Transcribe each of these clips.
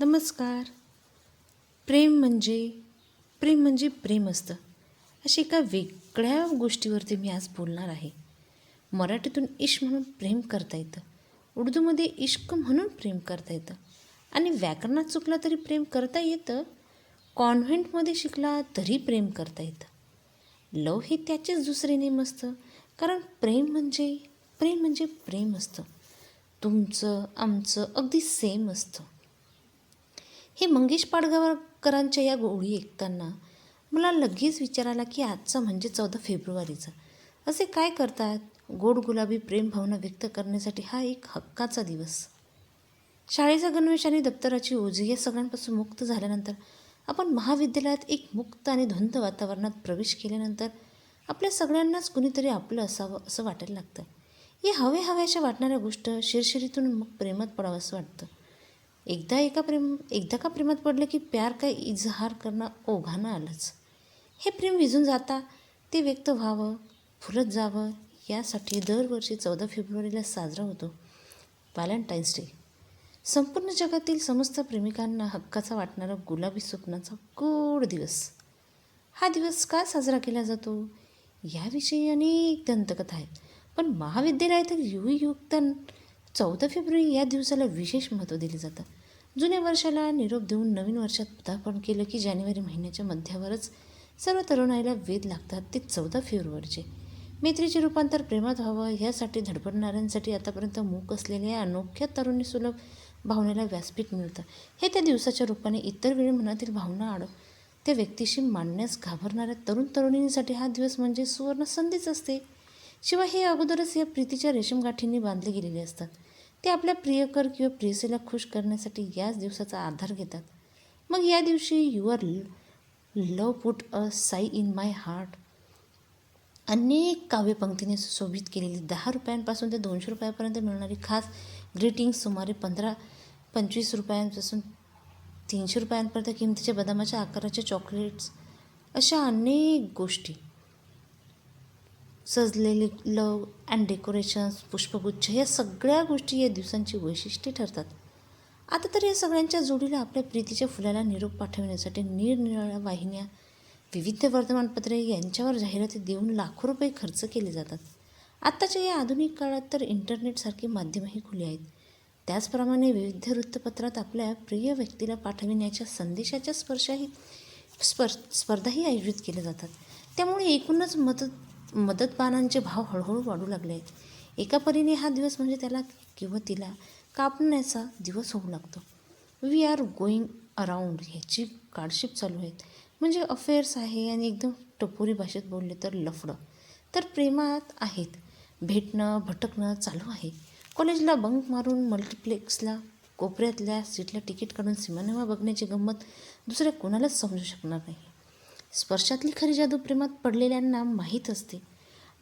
नमस्कार. प्रेम म्हणजे प्रेम म्हणजे प्रेम असतं. अशी एका वेगळ्या गोष्टीवरती मी आज बोलणार आहे. मराठीतून इश्क म्हणून प्रेम करता येतं. उर्दूमध्ये इश्क म्हणून प्रेम करता येतं. आणि व्याकरणात चुकला तरी प्रेम करता येतं. कॉन्व्हेंटमध्ये शिकला तरी प्रेम करता येतं. लव हे त्याचेच दुसरे नेम असतं. कारण प्रेम म्हणजे प्रेम म्हणजे प्रेम असतं. तुमचं आमचं अगदी सेम असतं. हे मंगेश पाडगावकरांच्या या गोळी ऐकताना मला लगेच विचार आला की आजचा म्हणजे चौदा फेब्रुवारीचा. असे काय करतात? गोड गुलाबी प्रेम भावना व्यक्त करण्यासाठी हा एक हक्काचा दिवस. शाळेचा गणवेश आणि दप्तराची ओझी या सगळ्यांपासून मुक्त झाल्यानंतर आपण महाविद्यालयात एक मुक्त आणि धुंद वातावरणात प्रवेश केल्यानंतर आपल्या सगळ्यांनाच कुणीतरी आपलं असावं असं वाटायला लागतं. या हवे हव्याशा वाटणाऱ्या गोष्ट शिरशिरीतून मग प्रेमात पडावं असं वाटतं. एकदा एका प्रेम एकदा का प्रेमात पडलं की प्यार काय इजहार करणं ओघानं आलंच. हे प्रेम विझून जाता ते व्यक्त व्हावं फुलत जावं यासाठी दरवर्षी चौदा फेब्रुवारीला साजरा होतो. Valentine's day. संपूर्ण जगातील समस्त प्रेमिकांना हक्काचा वाटणारा गुलाबी स्वप्नाचा गोड दिवस. हा दिवस का साजरा केला जातो? याविषयी अनेक दंतकथा आहेत. पण महाविद्यालयातील युवयुक्त चौदा फेब्रुवारी या दिवसाला विशेष महत्त्व दिले जातं. जुन्या वर्षाला निरोप देऊन नवीन वर्षात पदार्पण केलं की जानेवारी महिन्याच्या मध्यावरच सर्व तरुणाईला वेध लागतात ते चौदा फेब्रुवारीचे. मैत्रीचे रूपांतर प्रेमात व्हावं यासाठी धडपडणाऱ्यांसाठी आतापर्यंत मूक असलेल्या या अनोख्या तरुणी सुलभ भावनेला व्यासपीठ मिळतं. हे त्या दिवसाच्या रूपाने इतर वेळी मनातील भावना आड त्या व्यक्तीशी मांडण्यास घाबरणाऱ्या तरुण तरुणींसाठी हा दिवस म्हणजे सुवर्ण संधीच असते. शिवाय हे अगोदरच या प्रीतीच्या रेशीमगाठींनी बांधले गेलेले असतात. ते आपल्या प्रियकर किंवा प्रियसीला खुश करण्यासाठी याच दिवसाचा आधार घेतात. मग या दिवशी your love put a sigh in my heart. अनेक काव्यपंक्तीने सुशोभित केलेली दहा रुपयांपासून ते दोनशे रुपयापर्यंत मिळणारी खास ग्रीटिंग्स सुमारे पंधरा पंचवीस रुपयांपासून तीनशे रुपयांपर्यंत किमतीच्या बदामाच्या आकाराचे चॉकलेट्स अशा अनेक गोष्टी. सजलेले लव अँड डेकोरेशन्स पुष्पगुच्छ या सगळ्या गोष्टी या दिवसांची वैशिष्ट्ये ठरतात. आता तर या सगळ्यांच्या जोडीला आपल्या प्रीतीच्या फुलाला निरोप पाठविण्यासाठी निरनिराळ्या वाहिन्या विविध वर्तमानपत्रे यांच्यावर जाहिराती देऊन लाखो रुपये खर्च केले जातात. आत्ताच्या या आधुनिक काळात तर इंटरनेटसारखी माध्यमंही खुली आहेत. त्याचप्रमाणे विविध वृत्तपत्रात आपल्या प्रिय व्यक्तीला पाठविण्याच्या संदेशाच्या स्पर्शाही स्पर स्पर्धाही आयोजित केल्या जातात. त्यामुळे एकूणच मदत मदतबानांचे भाव हळूहळू वाढू लागले. आहेत एका परीने हा दिवस म्हणजे त्याला किंवा तिला कापण्याचा दिवस होऊ लागतो. वी आर गोईंग अराउंड ह्याची काळशिप चालू आहेत. म्हणजे अफेअर्स आहे आणि एकदम टपोरी भाषेत बोलले तर लफडं. तर प्रेमात आहेत. भेटणं भटकणं चालू आहे. कॉलेजला बंक मारून मल्टिप्लेक्सला कोपऱ्यातल्या सीटला तिकीट काढून सिनेमा बघण्याची गंमत दुसऱ्या कोणालाच समजू शकणार नाही. स्पर्शातली खरी जादू प्रेमात पडलेल्यांना माहीत असते.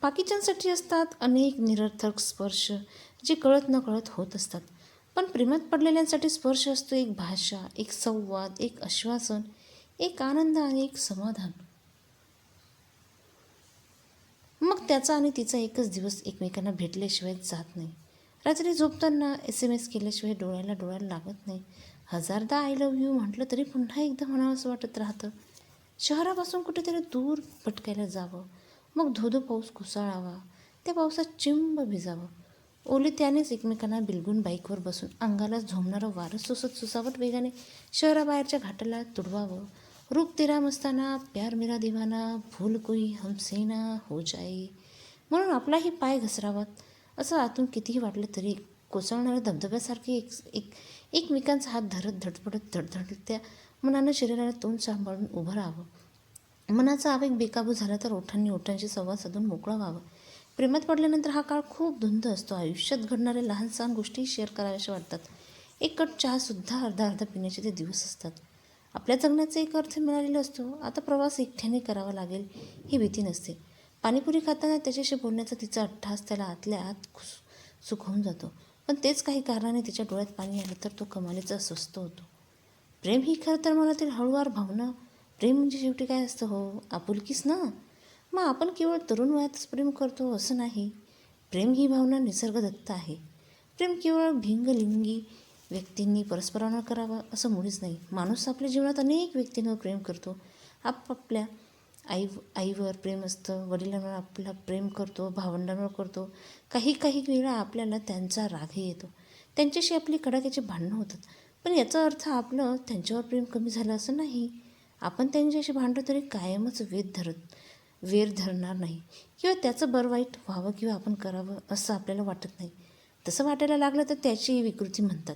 बाकीच्यांसाठी असतात अनेक निरर्थक स्पर्श जे कळत न कळत होत असतात. पण प्रेमात पडलेल्यांसाठी स्पर्श असतो एक भाषा एक संवाद एक आश्वासन एक आनंद आणि एक समाधान. मग त्याचा आणि तिचा एकच दिवस एकमेकांना भेटल्याशिवाय जात नाही. रात्री झोपताना एस एम एस केल्याशिवाय डोळ्याला डोळ्याला लागत नाही. हजारदा आय लव्ह यू म्हटलं तरी पुन्हा एकदा म्हणावं असं वाटत राहतं. शहरापासून कुठेतरी दूर भटकायला जावं. मग धोधो पाऊस कोसळावा. त्या पावसात चिंब भिजावं. ओले त्यानेच एकमेकांना बिलगून बाईकवर बसून अंगाला झोमणारं वारं सुसत सुसावट वेगाने शहराबाहेरच्या घाटाला तुडवावं. रूप तेरा मस्ताना प्यार मेरा दिवाना भूल कोई हमसेना हो जाई. म्हणून आपलाही पाय घसरावात. असं आतून कितीही वाटलं तरी कोसळणाऱ्या धबधब्यासारखे एक एक एकमेकांचा हात धरत धडपडत धडधडत त्या मनानं शरीराला तोंड सांभाळून उभं राहावं. मनाचा आवेग बेकाबू झाला तर ओठांनी ओठांशी संवाद साधून मोकळा व्हावं. प्रेमात पडल्यानंतर हा काळ खूप धुंद असतो. आयुष्यात घडणाऱ्या लहान सहान गोष्टी शेअर कराव्याशा वाटतात. एक कट चहासुद्धा अर्धा अर्धा पिण्याचे ते दिवस असतात. आपल्या जगण्याचा एक अर्थ मिळालेला असतो. आता प्रवास एकट्याने करावा लागेल ही भीती नसते. पाणीपुरी खाताना त्याच्याशी बोलण्याचा तिचा अट्ठास त्याला आतल्या आत खुस सुखवून जातो. पण तेच काही कारणाने तिच्या डोळ्यात पाणी आलं तर तो कमालीचा अस्वस्थ होतो. प्रेम ही खरं तर मनातील हळूवार भावना. प्रेम म्हणजे शेवटी काय असतं हो? आपुलकीच ना? मग आपण केवळ तरुण वयातच प्रेम करतो असं नाही. प्रेम ही भावना निसर्गदत्त आहे. प्रेम केवळ भिंगलिंगी व्यक्तींनी परस्परांवर करावं असं मुळीच नाही. माणूस आपल्या जीवनात अनेक व्यक्तींवर प्रेम करतो. आपापल्या आई आईवर प्रेम असतं वडिलांवर आपला प्रेम करतो भावंडांवर करतो. काही काही वेळा आपल्याला त्यांचा रागही येतो. त्यांच्याशी आपली कडाक्याची भांडणं होतात. पण याचा अर्थ आपलं त्यांच्यावर प्रेम कमी झालं असं नाही. आपण त्यांच्याशी भांडलो तरी कायमच वेध धरत वेर धरणार नाही. किंवा त्याचं बरं वाईट व्हावं किंवा आपण करावं असं आपल्याला वाटत नाही. तसं वाटायला लागलं तर त्याची विकृती म्हणतात.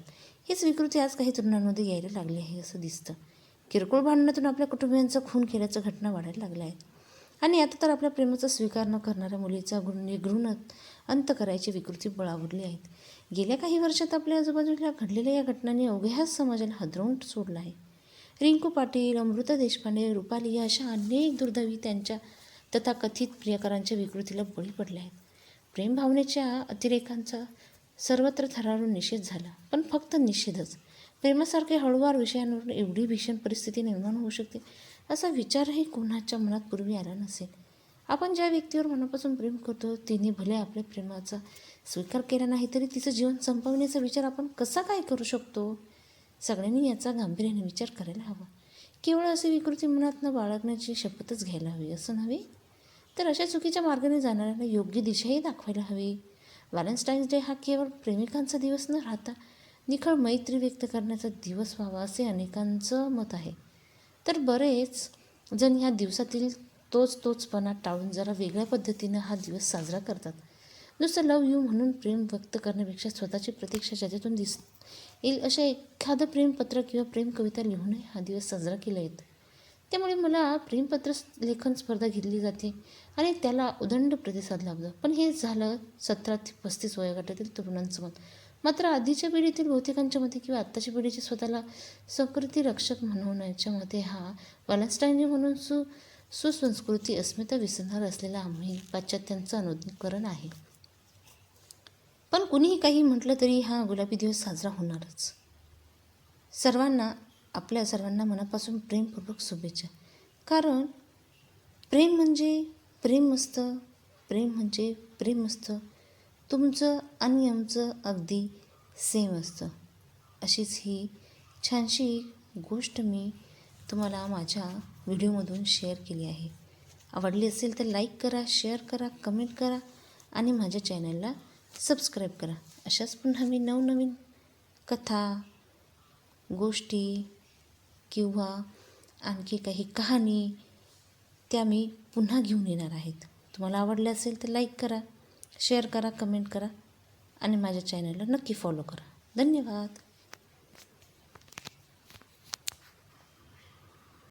हीच विकृती आज काही तरुणांमध्ये यायला लागली आहे असं दिसतं. किरकोळ भांडणातून आपल्या कुटुंबियांचा खून केल्याच्या घटना वाढायला लागल्या आहेत. आणि आता तर आपल्या प्रेमाचा स्वीकार न करणाऱ्या मुलीचा गुण निघृण अंत करायची विकृती बळावरली आहेत. गेल्या काही वर्षात आपल्या आजूबाजूला घडलेल्या या घटनांनी अवघ्याच समाजाला हदरवून सोडलं आहे. रिंकू पाटील अमृता देशपांडे रुपाली या अशा अनेक दुर्दैवी त्यांच्या तथाकथित प्रियकरांच्या विकृतीला बळी पडल्या आहेत. प्रेम भावनेच्या अतिरेकांचा सर्वत्र थरारून निषेध झाला पण फक्त निषेधच. प्रेमासारख्या हळूवार विषयांवर एवढी भीषण परिस्थिती निर्माण होऊ शकते असा विचारही कोणाच्या मनात पूर्वी आला नसेल. आपण ज्या व्यक्तीवर मनापासून प्रेम करतो तिने भले आपल्या प्रेमाचा स्वीकार केला नाही तरी तिचं जीवन संपवण्याचा विचार आपण कसा काय करू शकतो? सगळ्यांनी याचा गांभीर्याने विचार करायला हवा. केवळ अशी विकृती मनात न बाळगण्याची शपथच घ्यायला हवी असं नव्हे? तर अशा चुकीच्या मार्गाने जाणाऱ्यांना योग्य दिशाही दाखवायला हवी. व्हॅलेंटाईन्स डे हा केवळ प्रेमिकांचा दिवस न राहता निखळ मैत्री व्यक्त करण्याचा दिवस व्हावा असे अनेकांचं मत आहे. तर बरेच जण ह्या दिवसातील तोच तोचपणा टाळून जरा वेगळ्या पद्धतीनं हा दिवस साजरा करतात. नुसतं लव यू म्हणून प्रेम व्यक्त करण्यापेक्षा स्वतःची प्रतीक्षा ज्याच्यातून दिस येईल अशा एखादं प्रेमपत्र किंवा प्रेम कविता लिहूनही हा दिवस साजरा केला येतो. त्यामुळे मला प्रेमपत्र लेखन स्पर्धा घेतली जाते आणि त्याला उदंड प्रतिसाद लाभला. पण हे झालं सतरा ते पस्तीस वयोगटातील तरुणांचं मत. मात्र आधीच्या पिढीतील बहुतेकांच्या मते किंवा आत्ताच्या पिढीचे स्वतःला संस्कृती रक्षक म्हणवण्याच्या मते हा वॅलेंटाईन डे म्हणून सु सुसंस्कृती अस्मिता विसरणार असलेला आम्ही पाश्चात्यांचं अनुकरण आहे. पण कुणीही काही म्हटलं तरी हा गुलाबी दिवस साजरा होणारच. सर्वांना आपल्या सर्वांना मनापासून प्रेमपूर्वक शुभेच्छा. कारण प्रेम म्हणजे प्रेम असतं प्रेम म्हणजे प्रेम असतं. तुमचं आणि आमचं अगदी सेम असतं. अशीच ही छानशी गोष्ट मी तुम्हाला माझ्या व्हिडिओमधून शेअर केली आहे. आवडली असेल तर लाईक करा शेअर करा कमेंट करा आणि माझ्या चॅनलला सबस्क्राईब करा. अशाच पुन्हा मी नवनवीन कथा गोष्टी किंवा आणखी काही कहाणी त्या मी पुन्हा घेऊन येणार आहेत. तुम्हाला आवडलं असेल तर लाईक करा. शेअर करा कमेंट करा आणि माझ्या चॅनलला नक्की फॉलो करा. धन्यवाद.